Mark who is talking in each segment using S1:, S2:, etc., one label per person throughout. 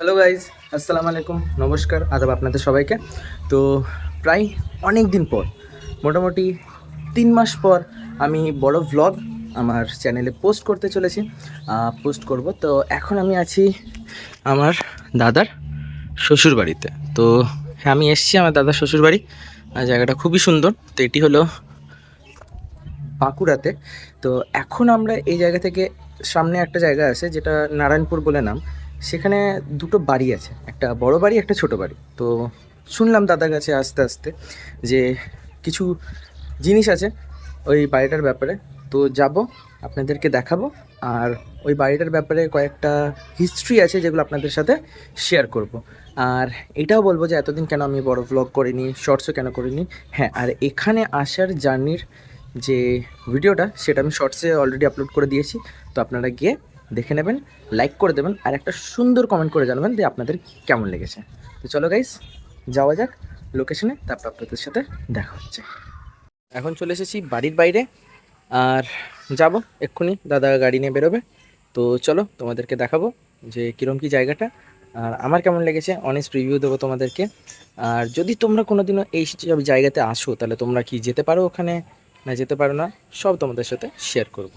S1: Hello guys আসসালামু আলাইকুম নমস্কার আদাব আপনাদের সবাইকে তো প্রায় অনেক দিন পর মোটামুটি তিন মাস পর আমি বড় ভ্লগ আমার চ্যানেলে পোস্ট করতে চলেছি পোস্ট করব তো এখন আমি আছি আমার দাদার শ্বশুর বাড়িতে তো হ্যাঁ আমি এসেছি আমার দাদার শ্বশুর বাড়ি জায়গাটা খুবই সুন্দর তো এটি হলো বাঁকুড়াতে তো এখন আমরা এই জায়গা থেকে সামনে একটা জায়গা আছে যেটা নারায়ণপুর বলে নাম সেখানে দুটো বাড়ি আছে, একটা বড় বাড়ি, একটা ছোট বাড়ি। তো শুনলাম দাদার কাছে আস্তে আস্তে যে কিছু জিনিস আছে ওই বাড়িটার ব্যাপারে। তো যাব, আপনাদেরকে দেখাবো, আর ওই বাড়িটার ব্যাপারে কয়েকটা হিস্ট্রি আছে যেগুলো আপনাদের সাথে শেয়ার করব। আর এটাও বলব যে এতদিন কেন আমি বড় ভ্লগ করিনি শর্টসও কেন করিনি? হ্যাঁ আর এখানে আসার জার্নির যে ভিডিওটা সেটা আমি শর্টসে অলরেডি আপলোড করে দিয়েছি। তো আপনারা গিয়ে দেখে নেবেন লাইক করে দেবেন, আর একটা সুন্দর কমেন্ট করে জানাবেন যে আপনাদের কেমন লেগেছে। তো চলো গাইস যাওয়া যাক লোকেশনে তারপর আপনাদের সাথে দেখা হচ্ছে। এখন চলে এসেছি বাড়ির বাইরে, আর যাব এক্ষুনি, দাদা গাড়ি নিয়ে বেরোবে। তো চলো তোমাদেরকে দেখাবো যে কীরকম কী জায়গাটা, আর আমার কেমন লেগেছে অনেস্ট রিভিউ দেবো তোমাদেরকে। আর যদি তোমরা কোনোদিনও এই সব জায়গাতে আসো, তাহলে তোমরা কি যেতে পারো ওখানে, না যেতে পারো না, সব তোমাদের সাথে শেয়ার করব।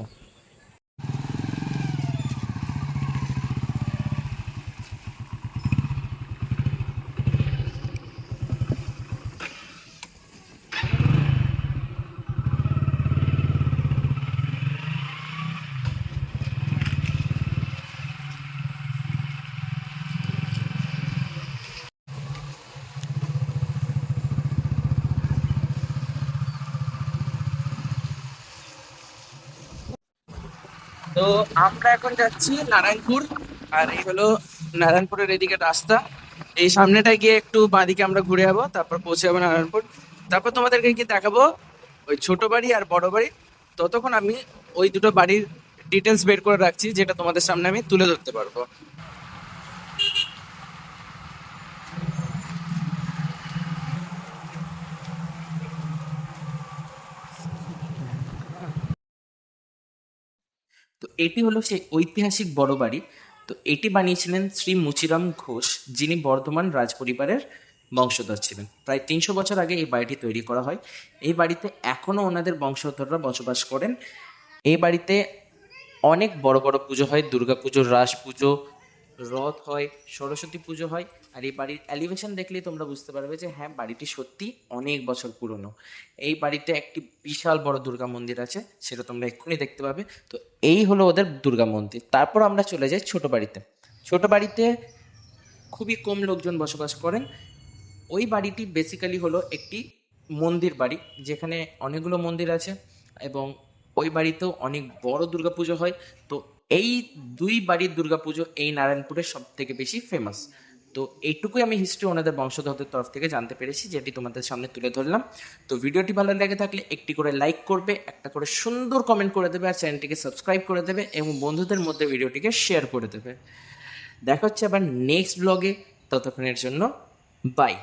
S1: তো আমরা এখন যাচ্ছি নারায়ণপুর, আর এই হলো নারায়ণপুরের এদিকে রাস্তা। এই সামনেটায় গিয়ে একটু বাঁদিকে আমরা ঘুরে যাব তারপর পৌঁছে যাব নারায়ণপুর। তারপর তোমাদেরকে গিয়ে দেখাবো ওই ছোট বাড়ি আর বড় বাড়ি। ততক্ষণ আমি ওই দুটো বাড়ির ডিটেলস বের করে রাখছি, যেটা তোমাদের সামনে আমি তুলে ধরতে পারব। তো এটি হলো সেই ঐতিহাসিক বড় বাড়ি। তো এটি বানিয়েছিলেন শ্রী মুচিরাম ঘোষ, যিনি বর্ধমান রাজপরিবারের বংশধর ছিলেন। প্রায় তিনশো বছর আগে এই বাড়িটি তৈরি করা হয়। এই বাড়িতে এখনও ওনাদের বংশধররা বসবাস করেন। এই বাড়িতে অনেক বড় বড় পুজো হয়। দুর্গা পুজো রাস পুজো রথ হয়, সরস্বতী পুজো হয়। আর এই বাড়ির অ্যালিভেশন দেখলেই তোমরা বুঝতে পারবে যে হ্যাঁ বাড়িটি সত্যি অনেক বছর পুরনো। এই বাড়িতে একটি বিশাল বড় দুর্গা মন্দির আছে, সেটা তোমরা এক্ষুনি দেখতে পাবে। তো এই হলো ওদের দুর্গা মন্দির। তারপর আমরা চলে যাই ছোট বাড়িতে। ছোট বাড়িতে খুবই কম লোকজন বসবাস করেন। ওই বাড়িটি বেসিক্যালি হলো একটি মন্দির বাড়ি, যেখানে অনেকগুলো মন্দির আছে এবং ওই বাড়িতেও অনেক বড় দুর্গাপুজো হয়। তো এই দুই বাড়ির দুর্গাপুজো এই নারায়ণপুরের সব থেকে বেশি ফেমাস তো এইটুকুই আমি হিস্ট্রি ওনাদের বংশধরদের তরফ থেকে জানতে পেরেছি, যেটি তোমাদের সামনে তুলে ধরলাম। তো ভিডিওটি ভালো লেগে থাকলে একটি করে লাইক করবে, একটা করে সুন্দর কমেন্ট করে দেবে, আর চ্যানেলটিকে সাবস্ক্রাইব করে দেবে এবং বন্ধুদের মধ্যে ভিডিওটিকে শেয়ার করে দেবে। দেখা হচ্ছে আবার নেক্সট ব্লগে ততক্ষণের জন্য বাই